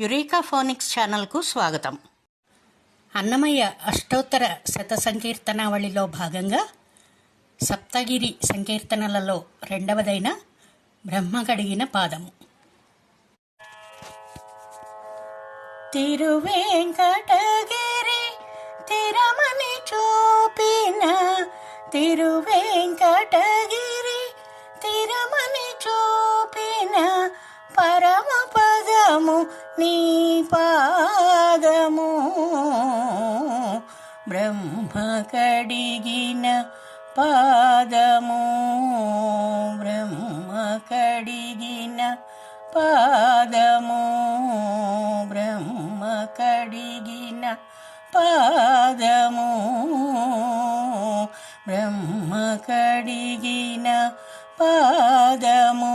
Eureka phonics ఛానల్కు స్వాగతం. అన్నమయ్య అష్టోత్తర శత సంకీర్తనావళిలో భాగంగా సప్తగిరి సంకీర్తనలలో రెండవదైన బ్రహ్మ కడిగిన పాదము. తిరువేంకటగిరి తిరమని చూపిన తిరువేంకటగిరి తిరమని చూపిన పరమ పదము నీ పాదము బ్రహ్మ కడిగిన పాదము బ్రహ్మ కడిగిన పాదము బ్రహ్మ కడిగిన పాదము బ్రహ్మ కడిగిన పాదము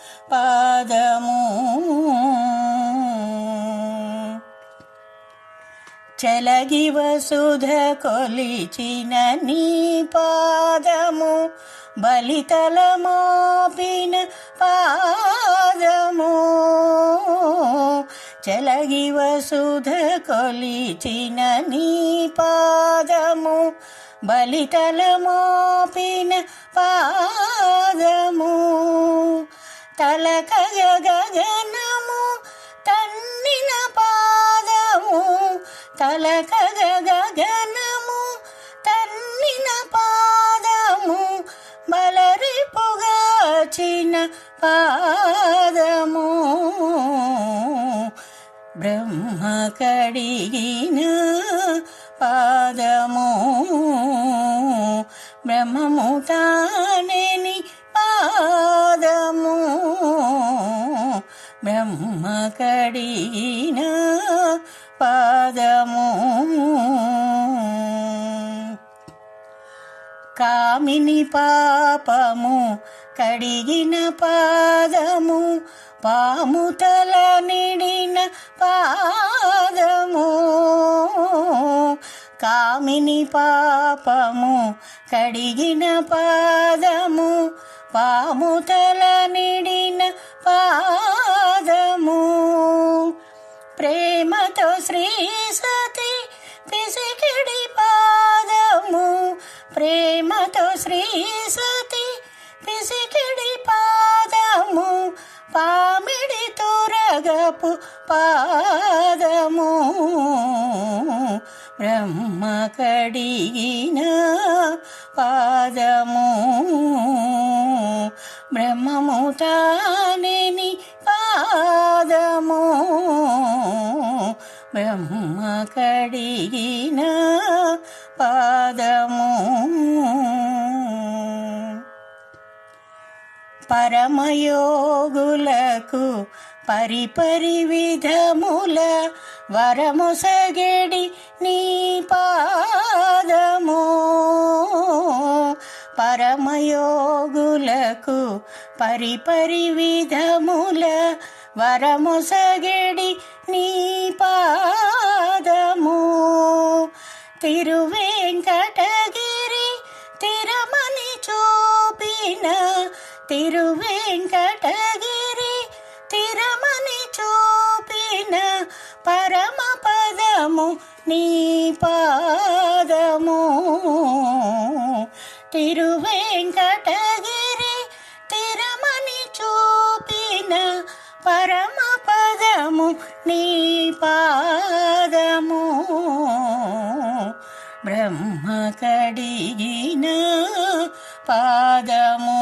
పాదము. చలగి వసుధ కొలిచిన నీ పాదము బలితల మోపిన పాదము. చలగి వసుధ కొలిచిన నీ పాదము బలితల మోపిన పాదము. తలక గగనము తన్నిన పాదము. తలక గగనము తన్నిన పాదము. బలరిపుగాచిన పాదము. బ్రహ్మ కడిగిన పాదము. బ్రహ్మము తానే కామిని పాపము కడిగిన పాదము పాము తల నిడిన పాదము. కామిని పాపము కడిగిన పాదము పాము తల నిడిన పా శ్రీ సతి పిసికిడి పాదము పామిడి తురగపు పాదము. బ్రహ్మ కడిగిన పాదము బ్రహ్మము తానేని పాదము. బ్రహ్మ కడిగిన పాదము. పరమయోగులకు పరిపరి విధముల వరముసగడి నీ పాదము. పరమయోగులకు పరిపరి విధముల వరముసగడి నీ పాదము. తిరువే తిరువేంకటగిరి తిరమని చూపిన పరమ పదము నీ పాదము. తిరువేంకటగిరి తిరమని చూపిన పరమ పదము నీ పాదము. బ్రహ్మ కడిగిన పాదము.